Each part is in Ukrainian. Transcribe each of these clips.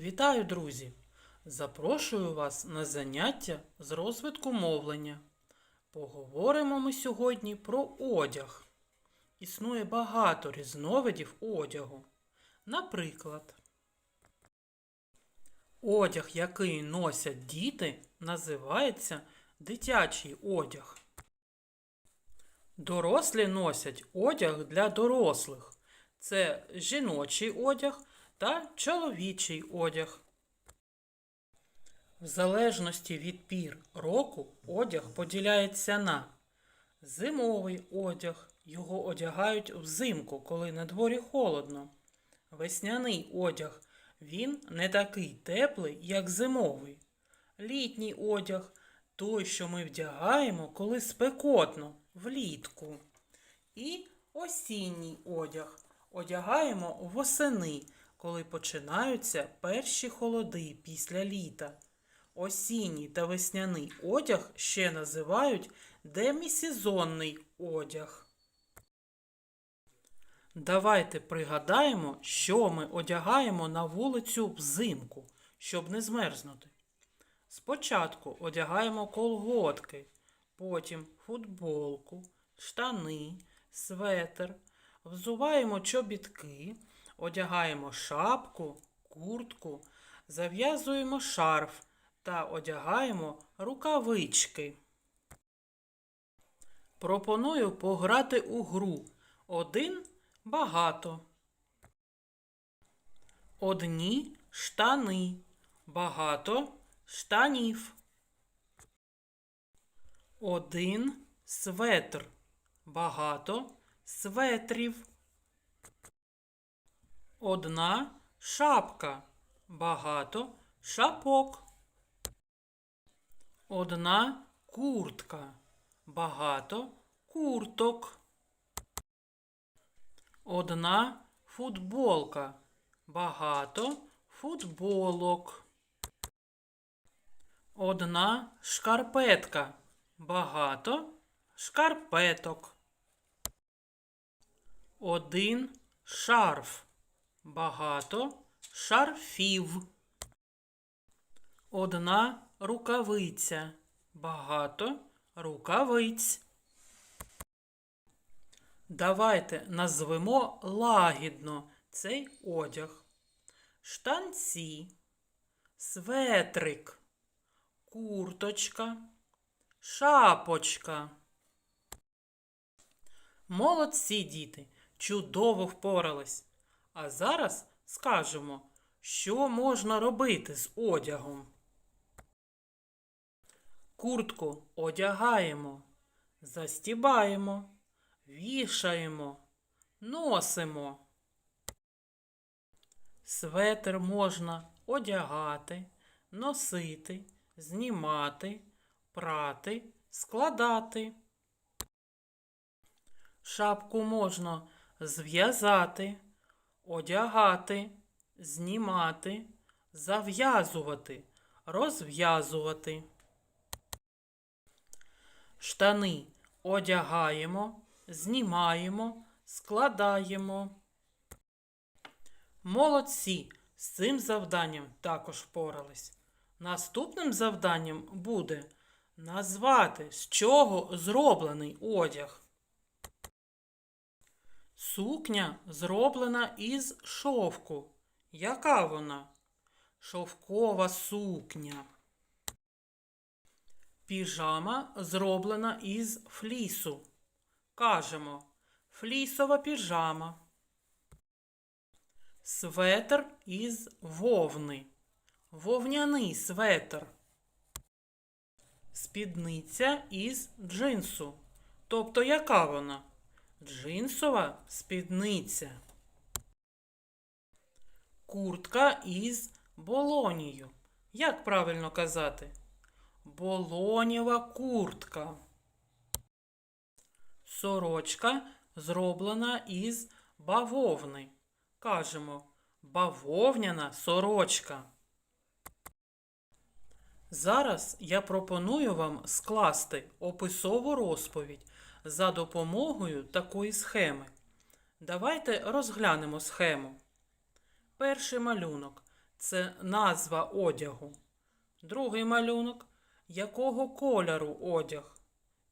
Вітаю, друзі! Запрошую вас на заняття з розвитку мовлення. Поговоримо ми сьогодні про одяг. Існує багато різновидів одягу. Наприклад, одяг, який носять діти, називається дитячий одяг. Дорослі носять одяг для дорослих. Це жіночий одяг та чоловічий одяг. В залежності від пір року одяг поділяється на зимовий одяг. Його одягають взимку, коли на дворі холодно. Весняний одяг. Він не такий теплий, як зимовий. Літній одяг той, що ми вдягаємо, коли спекотно, влітку. І осінній одяг одягаємо восени, коли починаються перші холоди після літа. Осінній та весняний одяг ще називають демісезонний одяг. Давайте пригадаємо, що ми одягаємо на вулицю взимку, щоб не змерзнути. Спочатку одягаємо колготки, потім футболку, штани, светр, взуваємо чобітки, одягаємо шапку, куртку, зав'язуємо шарф та одягаємо рукавички. Пропоную пограти у гру. Один багато. Одні штани. Багато штанів. Один светр. Багато светрів. Одна шапка. Багато шапок. Одна куртка. Багато курток. Одна футболка. Багато футболок. Одна шкарпетка. Багато шкарпеток. Один шарф. Багато шарфів. Одна рукавиця. Багато рукавиць. Давайте назвемо лагідно цей одяг. Штанці, светрик, курточка, шапочка. Молодці діти, чудово впорались. А зараз скажемо, що можна робити з одягом. Куртку одягаємо, застібаємо, вішаємо, носимо. Светр можна одягати, носити, знімати, прати, складати. Шапку можна зв'язати, одягати, знімати, зав'язувати, розв'язувати. Штани одягаємо, знімаємо, складаємо. Молодці! З цим завданням також впорались. Наступним завданням буде назвати, з чого зроблений одяг. Сукня зроблена із шовку. Яка вона? Шовкова сукня. Піжама зроблена із флісу. Кажемо флісова піжама. Светр із вовни. Вовняний светр. Спідниця із джинсу. Тобто яка вона? Джинсова спідниця. Куртка із болонію. Як правильно казати? Болонєва куртка. Сорочка зроблена із бавовни. Кажемо бавовняна сорочка. Зараз я пропоную вам скласти описову розповідь за допомогою такої схеми. Давайте розглянемо схему. Перший малюнок це назва одягу. Другий малюнок якого кольору одяг.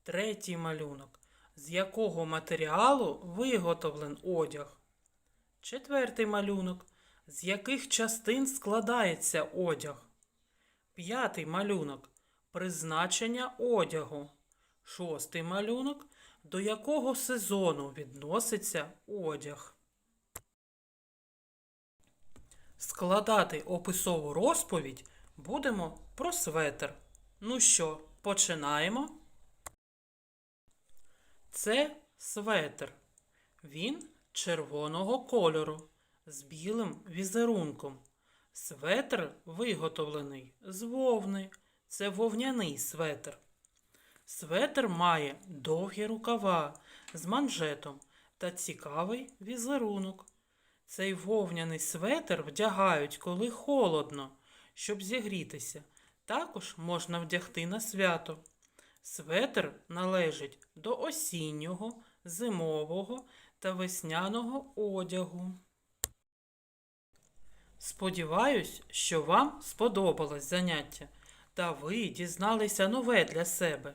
Третій малюнок з якого матеріалу виготовлен одяг. Четвертий малюнок з яких частин складається одяг. П'ятий малюнок призначення одягу. Шостий малюнок до якого сезону відноситься одяг. Складати описову розповідь будемо про светр. Ну що, починаємо? Це светр. Він червоного кольору з білим візерунком. Светр виготовлений з вовни. Це вовняний светр. Светр має довгі рукава з манжетом та цікавий візерунок. Цей вовняний светр вдягають, коли холодно, щоб зігрітися. Також можна вдягти на свято. Светр належить до осіннього, зимового та весняного одягу. Сподіваюсь, що вам сподобалось заняття та ви дізналися нове для себе.